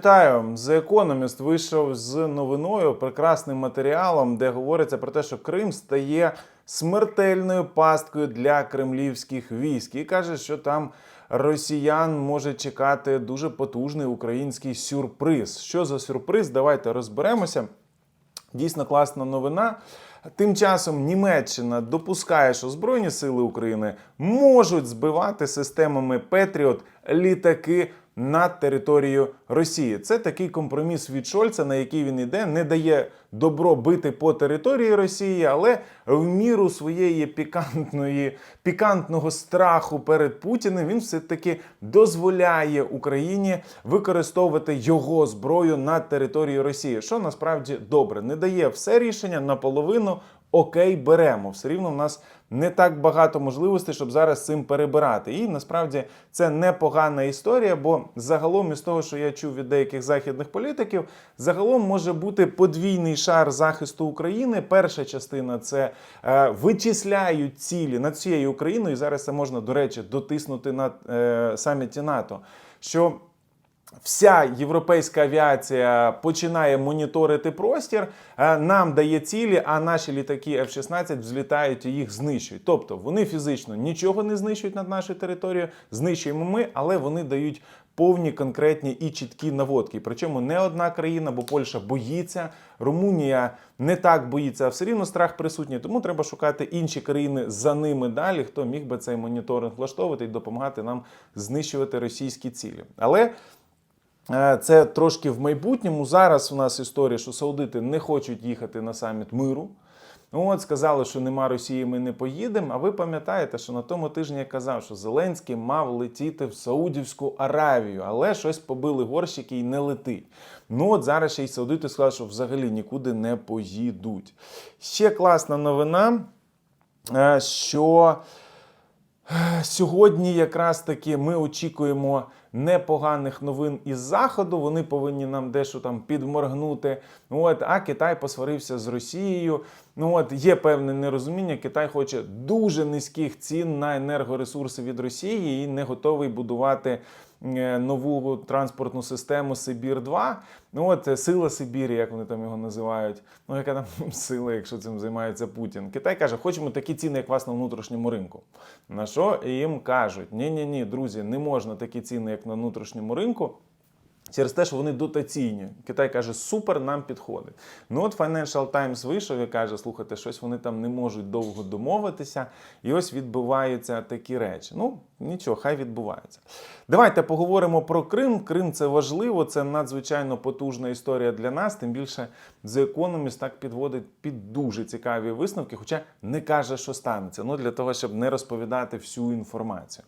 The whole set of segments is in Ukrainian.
Вітаю! The Economist вийшов з новиною, прекрасним матеріалом, де говориться про те, що Крим стає смертельною пасткою для кремлівських військ, і каже, що там росіян може чекати дуже потужний український сюрприз. Що за сюрприз? Давайте розберемося. Дійсно класна новина. Тим часом Німеччина допускає, що Збройні сили України можуть збивати системами Петріот літаки над територією Росії. Це такий компроміс від Шольца, на який він іде, не дає добро бити по території Росії, але в міру своєї пікантної пікантного страху перед Путіним він все таки дозволяє Україні використовувати його зброю над територією Росії, що насправді добре, не дає все рішення наполовину. Окей, беремо. Все рівно в нас не так багато можливостей, щоб зараз цим перебирати. І насправді це непогана історія, бо загалом із того, що я чув від деяких західних політиків, загалом може бути подвійний шар захисту України. Перша частина це е, вичисляють цілі над всією Україною. І зараз це можна, до речі, дотиснути на е, саміті НАТО. Що Вся європейська авіація починає моніторити простір, е, нам дає цілі, а наші літаки F-16 взлітають і їх знищують. Тобто вони фізично нічого не знищують над нашою територією, знищуємо ми, але вони дають повні конкретні і чіткі наводки. Причому не одна країна, бо Польща боїться, Румунія не так боїться, а все рівно страх присутній. Тому треба шукати інші країни за ними далі, хто міг би цей моніторинг влаштовувати і допомагати нам знищувати російські цілі. Але Це трошки в майбутньому. Зараз у нас історія, що саудити не хочуть їхати на саміт миру. От сказали, що нема Росії, ми не поїдемо. А ви пам'ятаєте, що на тому тижні я казав, що Зеленський мав летіти в Саудівську Аравію, але щось побили горщики і не летить. Ну от зараз ще й саудити сказали, що взагалі нікуди не поїдуть. Ще класна новина, е, що Сьогодні якраз таки ми очікуємо непоганих новин із заходу. Вони повинні нам дещо там підморгнути. От, а Китай посварився з Росією. Ну от є певне нерозуміння. Китай хоче дуже низьких цін на енергоресурси від Росії і не готовий будувати нову транспортну систему Сибір 2 Ну от е, сила Сибірі, як вони там його називають. Ну яка там сила, якщо цим займається Путін? Китай каже, хочемо такі ціни, як вас на внутрішньому ринку. На що їм кажуть: ні, ні, ні, друзі, не можна такі ціни, як на внутрішньому ринку. Через те, що вони дотаційні. Китай каже, супер, нам підходить. Ну от Financial Times вийшов і каже, слухайте, щось вони там не можуть довго домовитися. І ось відбуваються такі речі. Ну, нічого, хай відбуваються. Давайте поговоримо про Крим. Крим це важливо, це надзвичайно потужна історія для нас. Тим більше The Economist так підводить під дуже цікаві висновки, хоча не каже, що станеться. Ну, для того, щоб не розповідати всю інформацію.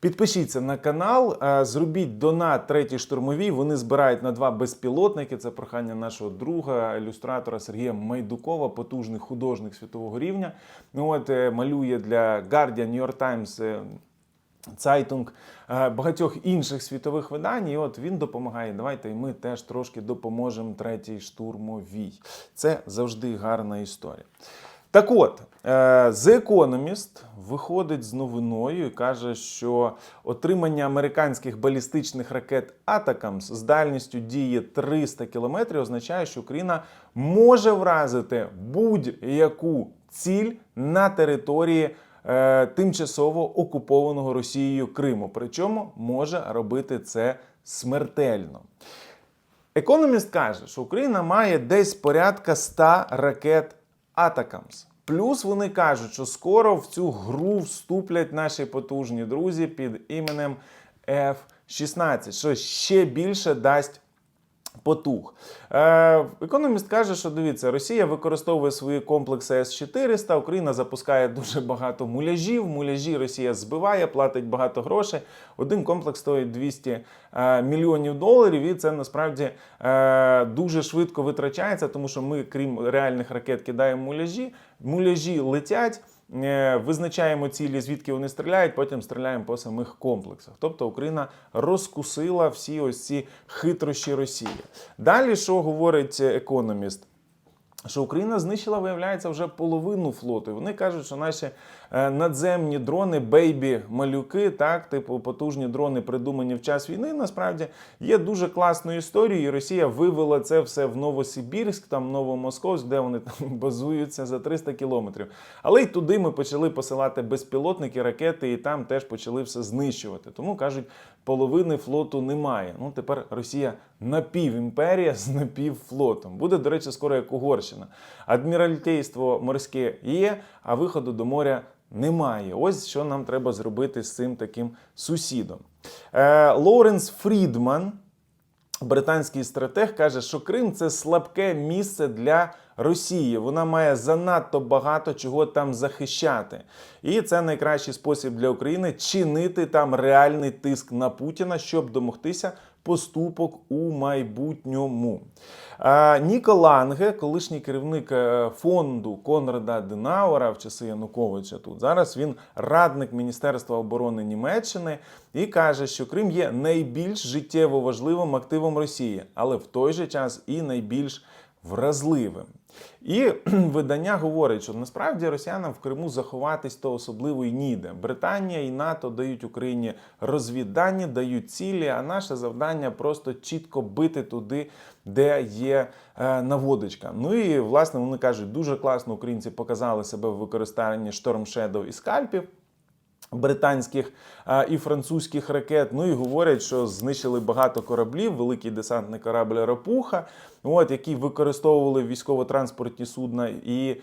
Підпишіться на канал, е, зробіть донат третій штурмовій. Вони збирають на два безпілотники. Це прохання нашого друга, ілюстратора Сергія Майдукова, потужний художник світового рівня. Ну от е, малює для Guardian, New York Times. Цайтунг е, багатьох інших світових видань. І от він допомагає. Давайте і ми теж трошки допоможемо третій штурмовій. Це завжди гарна історія. Так от, е, The Economist виходить з новиною і каже, що отримання американських балістичних ракет Атакамс з дальністю дії 300 км означає, що Україна може вразити будь-яку ціль на території е, тимчасово окупованого Росією Криму. Причому може робити це смертельно. Економіст каже, що Україна має десь порядка 100 ракет Атакамс. Плюс вони кажуть, що скоро в цю гру вступлять наші потужні друзі під іменем F-16, що ще більше дасть потуг. Е, економіст каже, що дивіться, Росія використовує свої комплекси С-400, Україна запускає дуже багато муляжів. Муляжі Росія збиває, платить багато грошей. Один комплекс стоїть 200 е, мільйонів доларів, і це насправді е, дуже швидко витрачається, тому що ми, крім реальних ракет, кидаємо муляжі. Муляжі летять. Е, Визначаємо цілі, звідки вони стріляють, потім стріляємо по самих комплексах. Тобто Україна розкусила всі ось ці хитрощі Росії. Далі, що говорить економіст? Що Україна знищила, виявляється, вже половину флоту. І Вони кажуть, що наші надземні дрони, бейбі малюки, так, типу потужні дрони, придумані в час війни. Насправді є дуже класною історією. Росія вивела це все в Новосибірськ, там Новомосковськ, де вони там базуються за 300 кілометрів. Але й туди ми почали посилати безпілотники, ракети, і там теж почали все знищувати. Тому кажуть, половини флоту немає. Ну тепер Росія напівімперія з напівфлотом. Буде, до речі, скоро як Угорщина. Адміральтейство морське є, а виходу до моря немає. Ось що нам треба зробити з цим таким сусідом. Е, Лоуренс Фрідман. Британський стратег каже, що Крим це слабке місце для Росії. Вона має занадто багато чого там захищати. І це найкращий спосіб для України чинити там реальний тиск на Путіна, щоб домогтися поступок у майбутньому. Ніко Ланге, колишній керівник е, фонду Конрада Денауера в часи Януковича. Тут зараз він радник Міністерства оборони Німеччини і каже, що Крим є найбільш життєво важливим активом Росії, але в той же час і найбільш вразливим. І видання говорить, що насправді росіянам в Криму заховатись то особливо й ніде. Британія і НАТО дають Україні розвіддані, дають цілі. А наше завдання просто чітко бити туди, де є е, наводочка. Ну і власне вони кажуть, дуже класно українці показали себе в використанні Shadow і скальпів британських а, і французьких ракет. Ну і говорять, що знищили багато кораблів, великий десантний корабль Рапуха, от, який використовували військово-транспортні судна. І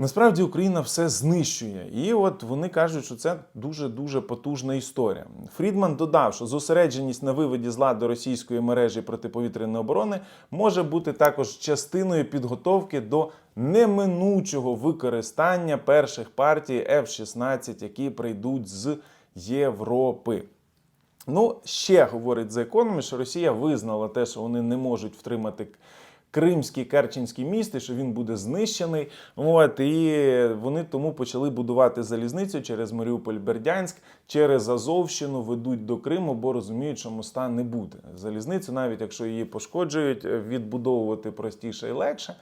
насправді Україна все знищує. І от вони кажуть, що це дуже дуже потужна історія. Фрідман додав, що зосередженість на виводі з ладу російської мережі протиповітряної оборони може бути також частиною підготовки до неминучого використання перших партій F-16, які прийдуть з Європи. Ну, ще говорить The Economist, що Росія визнала те, що вони не можуть втримати Кримський Керченський міст, і що він буде знищений. От, і вони тому почали будувати залізницю через Маріуполь Бердянськ, через Азовщину ведуть до Криму, бо розуміють, що моста не буде. Залізницю, навіть якщо її пошкоджують, відбудовувати простіше і легше.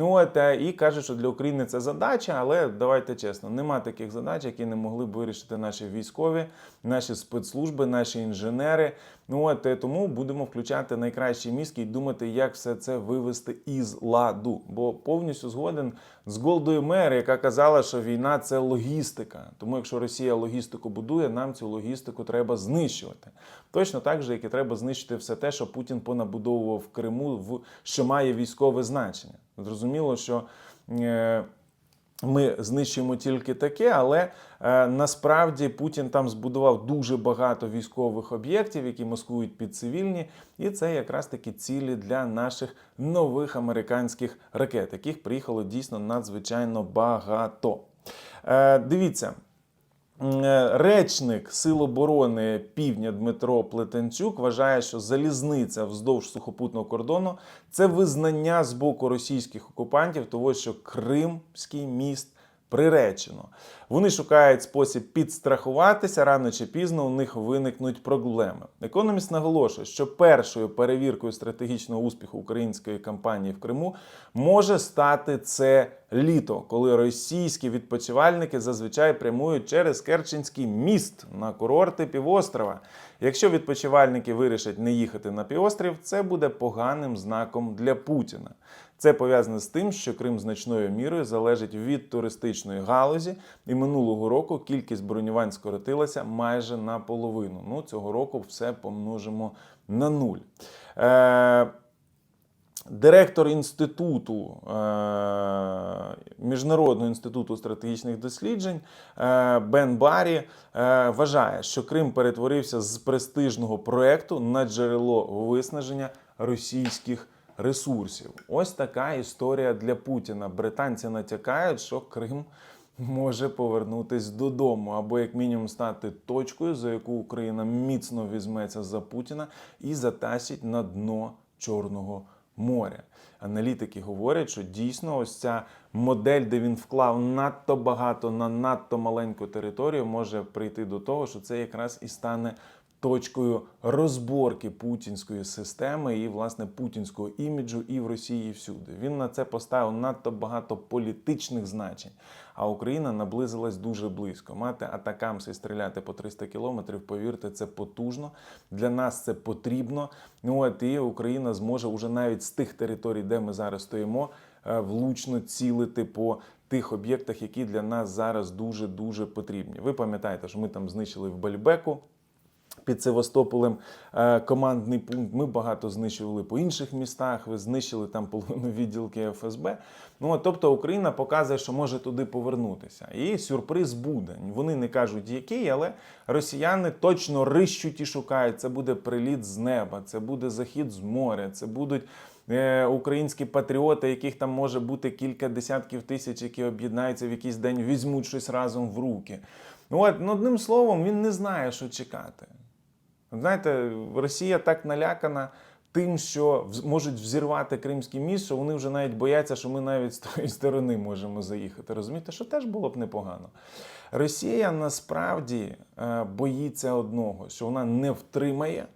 Ну от е, і кажуть, що для України це задача, але давайте чесно, нема таких задач, які не могли б вирішити наші військові, наші спецслужби, наші інженери. Ну от е, тому будемо включати найкращі мізки і думати, як все це вивести із ладу. Бо повністю згоден з Голдою Мер, яка казала, що війна це логістика. Тому, якщо Росія логістику будує, нам цю логістику треба знищувати. Точно так же, як і треба знищити все те, що Путін понабудовував в Криму, в що має військове значення. Зрозуміло, що. е, Ми знищуємо тільки таке, але е, насправді Путін там збудував дуже багато військових об'єктів, які маскують під цивільні, і це якраз такі цілі для наших нових американських ракет, яких приїхало дійсно надзвичайно багато. Е, дивіться. Е, Речник Сил оборони Півдня Дмитро Плетенчук вважає, що залізниця вздовж сухопутного кордону це визнання з боку російських окупантів того, що Кримський міст приречено. Вони шукають спосіб підстрахуватися, рано чи пізно у них виникнуть проблеми. Економіст наголошує, що першою перевіркою стратегічного успіху української кампанії в Криму може стати це літо, коли російські відпочивальники зазвичай прямують через Керченський міст на курорти півострова. Якщо відпочивальники вирішать не їхати на півострів, це буде поганим знаком для Путіна. Це пов'язане з тим, що Крим значною мірою залежить від туристичної галузі, і минулого року кількість бронювань скоротилася майже наполовину. Ну, цього року все помножимо на нуль. Е- Директор інституту е, Міжнародного інституту стратегічних досліджень е, Бен Барі е, вважає, що Крим перетворився з престижного проекту на джерело виснаження російських ресурсів. Ось така історія для Путіна. Британці натякають, що Крим може повернутись додому, або як мінімум стати точкою, за яку Україна міцно візьметься за Путіна і затасить на дно Чорного моря. Аналітики говорять, що дійсно ось ця модель, де він вклав надто багато на надто маленьку територію, може прийти до того, що це якраз і стане точкою розборки путінської системи і власне путінського іміджу і в Росії і всюди. Він на це поставив надто багато політичних значень. А Україна наблизилась дуже близько. Мати атакамси стріляти по 300 кілометрів, повірте, це потужно. Для нас це потрібно. Ну от і Україна зможе уже навіть з тих територій, де ми зараз стоїмо, е, влучно цілити по тих об'єктах, які для нас зараз дуже дуже потрібні. Ви пам'ятаєте, що ми там знищили в Бальбеку. Під Севастополем е, командний пункт. Ми багато знищували по інших містах. Ви знищили там половину відділки ФСБ. Ну тобто Україна показує, що може туди повернутися. І сюрприз буде. Вони не кажуть, який, але росіяни точно рищуть і шукають. Це буде приліт з неба, це буде захід з моря, це будуть. е, Українські патріоти, яких там може бути кілька десятків тисяч, які об'єднаються в якийсь день, візьмуть щось разом в руки. Ну, от, ну, одним словом, він не знає, що чекати. Знаєте, Росія так налякана тим, що можуть взірвати Кримський міст, що вони вже навіть бояться, що ми навіть з тої сторони можемо заїхати. Розумієте, що теж було б непогано. Росія насправді е, боїться одного, що вона не втримає.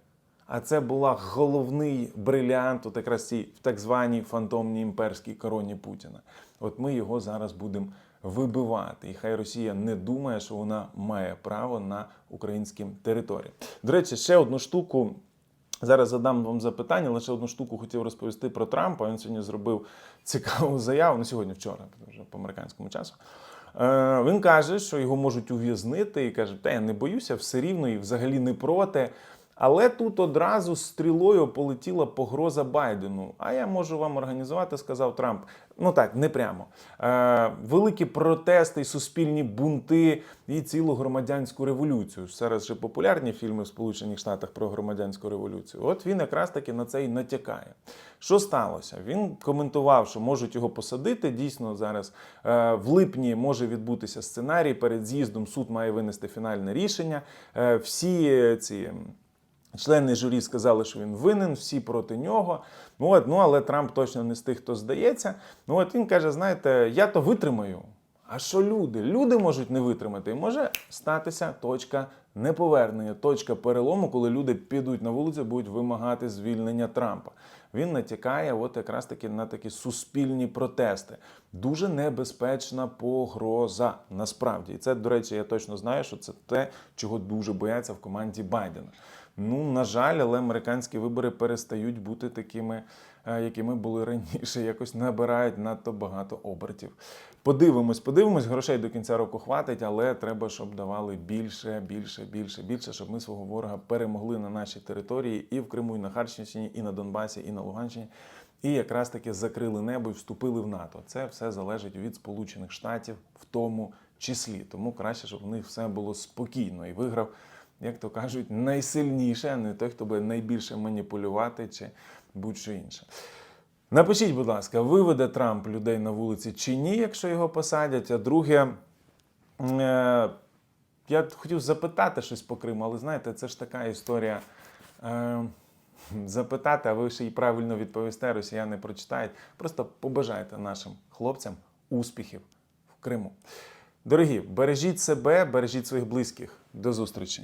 А це була головний брилянт, от якраз цій в так званій фантомній імперській короні Путіна. От ми його зараз будемо вибивати. І хай Росія не думає, що вона має право на українській території. До речі, ще одну штуку. Зараз задам вам запитання, лише одну штуку хотів розповісти про Трампа. Він сьогодні зробив цікаву заяву. Ну, сьогодні, вчора, вже по американському часу. Е, він каже, що його можуть ув'язнити, і каже, та я не боюся, все рівно і взагалі не проти. Але тут одразу стрілою полетіла погроза Байдену. А я можу вам організувати, сказав Трамп. Ну так, не прямо. Е, великі протести, і суспільні бунти і цілу громадянську революцію. Зараз же популярні фільми в Сполучених Штатах про громадянську революцію. От він якраз таки на це і натякає. Що сталося? Він коментував, що можуть його посадити. Дійсно, зараз е, в липні може відбутися сценарій. Перед з'їздом суд має винести фінальне рішення. Е, всі ці. Члени журі сказали, що він винен, всі проти нього. Ну, от, ну але Трамп точно не з тих, хто здається. Ну от він каже: знаєте, я то витримаю. А що люди? Люди можуть не витримати. І може статися точка неповернення, точка перелому, коли люди підуть на вулицю, будуть вимагати звільнення Трампа. Він натякає, от якраз таки на такі суспільні протести. Дуже небезпечна погроза насправді. І це, до речі, я точно знаю, що це те, чого дуже бояться в команді Байдена. Ну, на жаль, але американські вибори перестають бути такими, е, якими були раніше. Якось набирають надто багато обертів. Подивимось, подивимось, грошей до кінця року хватить, але треба, щоб давали більше, більше, більше, більше, щоб ми свого ворога перемогли на нашій території і в Криму, і на Харківщині, і на Донбасі, і на Луганщині. І якраз таки закрили небо і вступили в НАТО. Це все залежить від Сполучених Штатів, в тому числі. Тому краще, щоб у них все було спокійно і виграв як то кажуть, найсильніше, а не той, хто буде найбільше маніпулювати чи будь-що інше. Напишіть, будь ласка, виведе Трамп людей на вулиці чи ні, якщо його посадять. А друге, е, я хотів запитати щось по Криму, але знаєте, це ж така історія. Е, запитати, а ви ще й правильно відповісте, росіяни прочитають. Просто побажайте нашим хлопцям успіхів в Криму. Дорогі, бережіть себе, бережіть своїх близьких. До зустрічі!